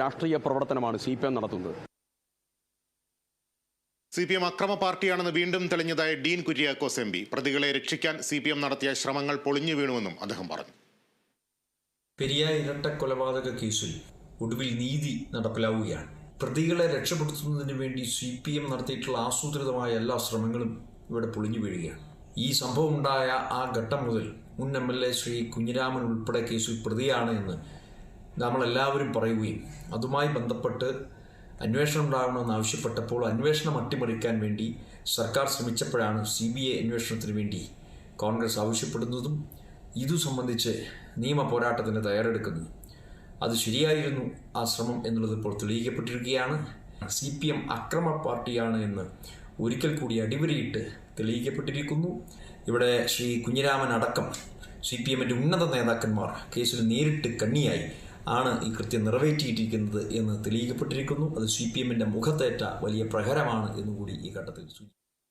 രാഷ്ട്രീയ പ്രവർത്തനമാണ് C P M നടത്തുന്നത്. സി പി എം അക്രമ പാർട്ടിയാണെന്ന് വീണ്ടും തെളിഞ്ഞതായി ഡീൻ കുര്യാക്കോസ് എം പി. പ്രതികളെ രക്ഷിക്കാൻ സി പി എം നടത്തിയ ശ്രമങ്ങൾ പൊളിഞ്ഞു വീണുവെന്നും അദ്ദേഹം പറഞ്ഞു. പെരിയ ഇരട്ട കൊലപാതക കേസിൽ ഒടുവിൽ നീതി നടപ്പിലാവുകയാണ്. പ്രതികളെ രക്ഷപ്പെടുത്തുന്നതിന് വേണ്ടി സി പി എം നടത്തിയിട്ടുള്ള ആസൂത്രിതമായ എല്ലാ ശ്രമങ്ങളും ഇവിടെ പൊളിഞ്ഞു വീഴുകയാണ്. ഈ സംഭവം ഉണ്ടായ ആ ഘട്ടം മുതൽ മുൻ M L A Shri Kunhiraman ഉൾപ്പെടെ കേസിൽ പ്രതിയാണ് എന്ന് നമ്മളെല്ലാവരും പറയുകയും അതുമായി ബന്ധപ്പെട്ട് അന്വേഷണം ഉണ്ടാകണമെന്ന് ആവശ്യപ്പെട്ടപ്പോൾ അന്വേഷണം അട്ടിമറിക്കാൻ വേണ്ടി സർക്കാർ ശ്രമിച്ചപ്പോഴാണ് സി ബി ഐ അന്വേഷണത്തിന് വേണ്ടി കോൺഗ്രസ് ആവശ്യപ്പെടുന്നതും ഇതു സംബന്ധിച്ച് നിയമ പോരാട്ടത്തിന് തയ്യാറെടുക്കുന്നതും. അത് ശരിയായിരുന്നു ആ ശ്രമം എന്നുള്ളത് ഇപ്പോൾ തെളിയിക്കപ്പെട്ടിരിക്കുകയാണ്. സി പി എം അക്രമ പാർട്ടിയാണ് എന്ന് ഒരിക്കൽ കൂടി അടിവരയിട്ട് തെളിയിക്കപ്പെട്ടിരിക്കുന്നു. ഇവിടെ ശ്രീ കുഞ്ഞിരാമൻ അടക്കം സി പി എമ്മിന്റെ ഉന്നത നേതാക്കന്മാർ കേസിൽ നേരിട്ട് കണ്ണിയായി ആണ് ഈ കൃത്യം നിറവേറ്റിയിരിക്കുന്നത് എന്ന് തെളിയിക്കപ്പെട്ടിരിക്കുന്നു. അത് സി പി എമ്മിന്റെ മുഖത്തേറ്റ വലിയ പ്രഹരമാണ് എന്നുകൂടി ഈ ഘട്ടത്തിൽ സൂചിപ്പിക്കുന്നു